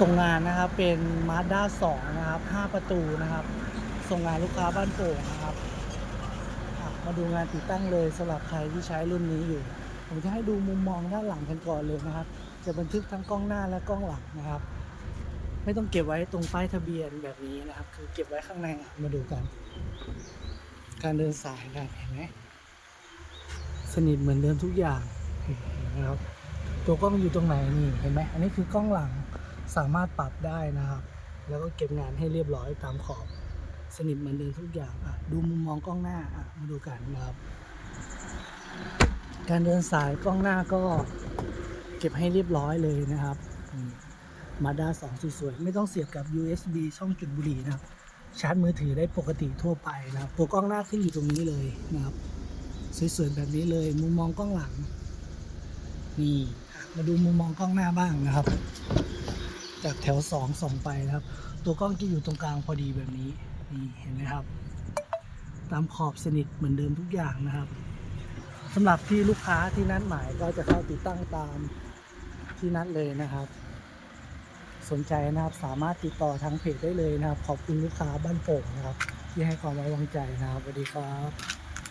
ส่งงานนะครับเป็น Mazda 2 นะครับ 5 ประตูนะครับ ส่งงานลูกค้าบ้านโป่งนะครับ มาดูงานติดตั้งเลยสำหรับใครที่ใช้รุ่นนี้อยู่ ผมจะให้ดูมุมมองด้านหลังกันก่อนเลยนะครับ จะบันทึกทั้งกล้องหน้าและกล้องหลังนะครับ ไม่ต้องเก็บไว้ตรงป้ายทะเบียนแบบนี้นะครับ คือเก็บไว้ข้างในมาดูกัน การเดินสายกันเห็นไหมสนิทเหมือนเดิมทุกอย่างนไหมครับตัวกล้องอยู่ตรงไหนนี่เห็นไหมอันนี้คือกล้องหลัง สามารถปรับได้นะครับ แล้วก็เก็บงานให้เรียบร้อยตามขอบสนิทเหมือนเดิมทุกอย่างอะดูมุมมองกล้องหน้าอะมาดูกันนะครับ การเดินสายกล้องหน้าก็เก็บให้เรียบร้อยเลยนะครับมาด้าสองสวยๆไม่ต้องเสียบกับ USB ช่องจุดบุหรี่นะครับ ชาร์จมือถือได้ปกติทั่วไปนะครับตัวกล้องหน้าขึ้นอยู่ตรงนี้เลยนะครับ สวยๆแบบนี้เลย มุมมองกล้องหลังนี่มาดูมุมมองกล้องหน้าบ้างนะครับ จากแถวสองส่องไปนะครับ ตัวกล้องจะอยู่ตรงกลางพอดีแบบนี้นี่เห็นไหมครับ ตามขอบสนิทเหมือนเดิมทุกอย่างนะครับสำหรับที่ลูกค้าที่นัดหมายก็จะเข้าติดตั้งตามที่นัดเลยนะครับ สนใจนะครับสามารถติดต่อทางเพจได้เลยนะครับ ขอบคุณลูกค้าบ้านโป่งนะครับ ที่ให้ความไว้วางใจนะครับสวัสดีครับ